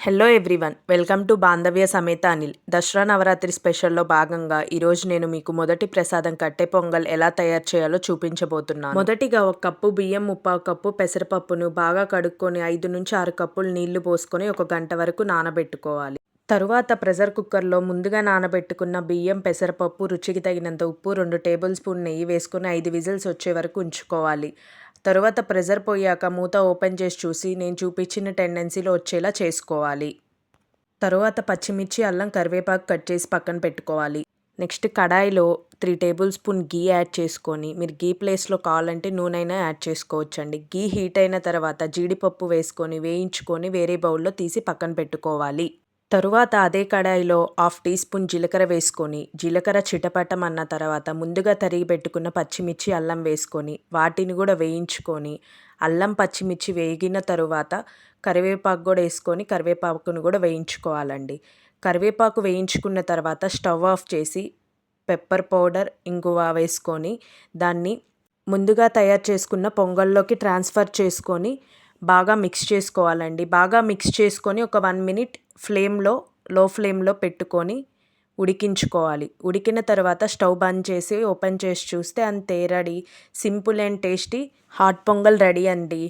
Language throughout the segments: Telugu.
Hello everyone welcome to Bandhavya సమేత అనిల్ దసరా నవరాత్రి స్పెషల్లో భాగంగా ఈరోజు నేను మీకు మొదటి ప్రసాదం కట్టె పొంగల్ ఎలా తయారు చేయాలో చూపించబోతున్నాను. మొదటిగా ఒక కప్పు బియ్యం ముప్పావు కప్పు పెసరపప్పును బాగా కడుక్కొని ఐదు నుంచి ఆరు కప్పులు నీళ్ళు పోసుకొని ఒక గంట వరకు నానబెట్టుకోవాలి. తరువాత ప్రెషర్ కుక్కర్లో ముందుగా నానబెట్టుకున్న బియ్యం పెసరపప్పు రుచికి తగినంత ఉప్పు రెండు టేబుల్ స్పూన్ నెయ్యి వేసుకుని ఐదు విజిల్స్ వచ్చే వరకు ఉంచుకోవాలి. తరువాత ప్రెజర్ పోయాక మూత ఓపెన్ చేసి చూసి నేను చూపించిన టెండెన్సీలో వచ్చేలా చేసుకోవాలి. తరువాత పచ్చిమిర్చి అల్లం కరివేపాకు కట్ చేసి పక్కన పెట్టుకోవాలి. నెక్స్ట్ కడాయిలో three tablespoon ghee add చేసుకొని మీరు గీ ప్లేస్లో కావాలంటే నూనె యాడ్ చేసుకోవచ్చండి. గీ హీట్ అయిన తర్వాత జీడిపప్పు వేసుకొని వేయించుకొని వేరే బౌల్లో తీసి పక్కన పెట్టుకోవాలి. తరువాత అదే కడాయిలో హాఫ్ టీ స్పూన్ జీలకర్ర వేసుకొని జీలకర్ర చిటపటం అన్న తర్వాత ముందుగా తరిగి పెట్టుకున్న పచ్చిమిర్చి అల్లం వేసుకొని వాటిని కూడా వేయించుకొని అల్లం పచ్చిమిర్చి వేగిన తరువాత కరివేపాకు కూడా వేసుకొని కరివేపాకును కూడా వేయించుకోవాలండి. కరివేపాకు వేయించుకున్న తర్వాత స్టవ్ ఆఫ్ చేసి పెప్పర్ పౌడర్ ఇంగువ వేసుకొని దాన్ని ముందుగా తయారు చేసుకున్న పొంగల్లోకి ట్రాన్స్ఫర్ చేసుకొని బాగా మిక్స్ చేసుకోవాలండి. బాగా మిక్స్ చేసుకొని ఒక వన్ మినిట్ ఫ్లేమ్లో లో ఫ్లేమ్లో పెట్టుకొని ఉడికించుకోవాలి. ఉడికిన తర్వాత స్టవ్ బంద్ చేసి ఓపెన్ చేసి చూస్తే అంతే ready. Simple and tasty hot pongal ready అండి.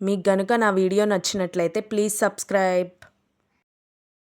మీకు గనుక నా వీడియో నచ్చినట్లయితే ప్లీజ్ సబ్స్క్రైబ్.